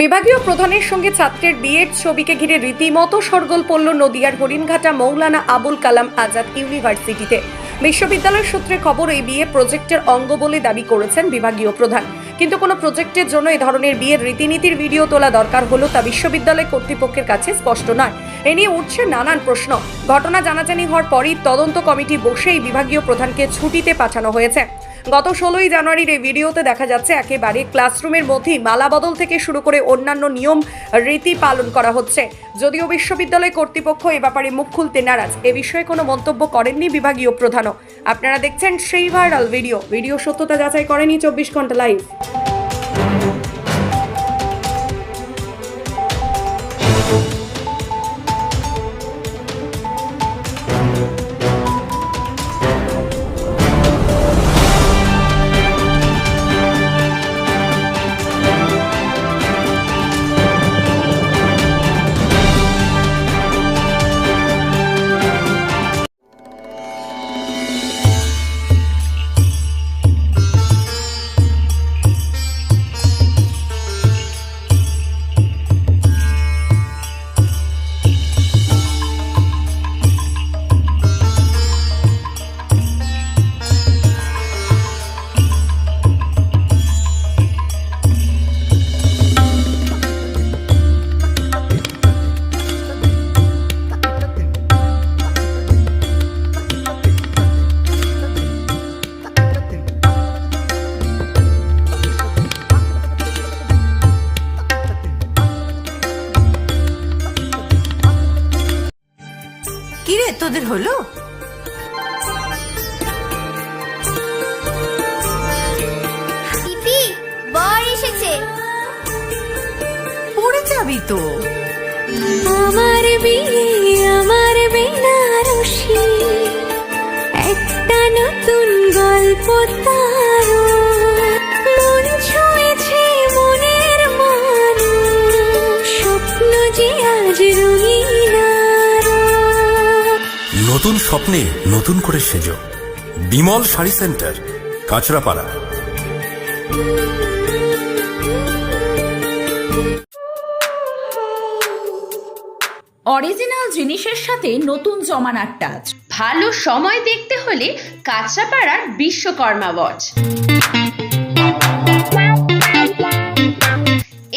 বিভাগীয় প্রধানের সঙ্গে ছাত্রের বিয়ের ছবিকে ঘিরে রীতিমতো সরগোল পড়ল নদিয়ার হরিণঘাটা মৌলানা আবুল কালাম আজাদ ইউনিভার্সিটিতে। বিশ্ববিদ্যালয় সূত্রে খবর, এই বিয়ে প্রজেক্টের অঙ্গ বলে দাবি করেছেন বিভাগীয় প্রধান। কিন্তু কোনো প্রজেক্টের জন্য এ ধরনের বিয়ের রীতিনীতির ভিডিও তোলা দরকার হলো তা বিশ্ববিদ্যালয় কর্তৃপক্ষের কাছে স্পষ্ট নয়। এ নিয়ে উঠছে নানান প্রশ্ন। ঘটনা জানাজানি হওয়ার পরই তদন্ত কমিটি বসেই বিভাগীয় প্রধানকে ছুটিতে পাঠানো হয়েছে। গত ষোলোই জানুয়ারির এই ভিডিওতে দেখা যাচ্ছে একেবারে ক্লাসরুমের মধ্যেই মালাবদল থেকে শুরু করে অন্যান্য নিয়ম রীতি পালন করা হচ্ছে। যদিও বিশ্ববিদ্যালয় কর্তৃপক্ষ এ ব্যাপারে মুখ খুলতে নারাজ। এ বিষয়ে কোনো মন্তব্য করেননি বিভাগীয় প্রধানও। আপনারা দেখছেন সেই ভাইরাল ভিডিও। ভিডিও সত্যতা যাচাই করেনি চব্বিশ ঘণ্টা লাইভ। কিরে তোদের হলো? বর এসেছে। পড়ে যাবি তো। আমার বিয়ে নতুন স্বপ্নে নতুন করে সেজো। বিমল শাড়ি সেন্টার কাঁচরাপাড়া। অরিজিনাল জিনিসের সাথে নতুন জমানার টাচ। ভালো সময় দেখতে হলে কাঁচরাপাড়ার বিশ্বকর্মা ওয়াচ।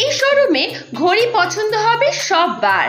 এই শোরুমে ঘড়ি পছন্দ হবে সব বার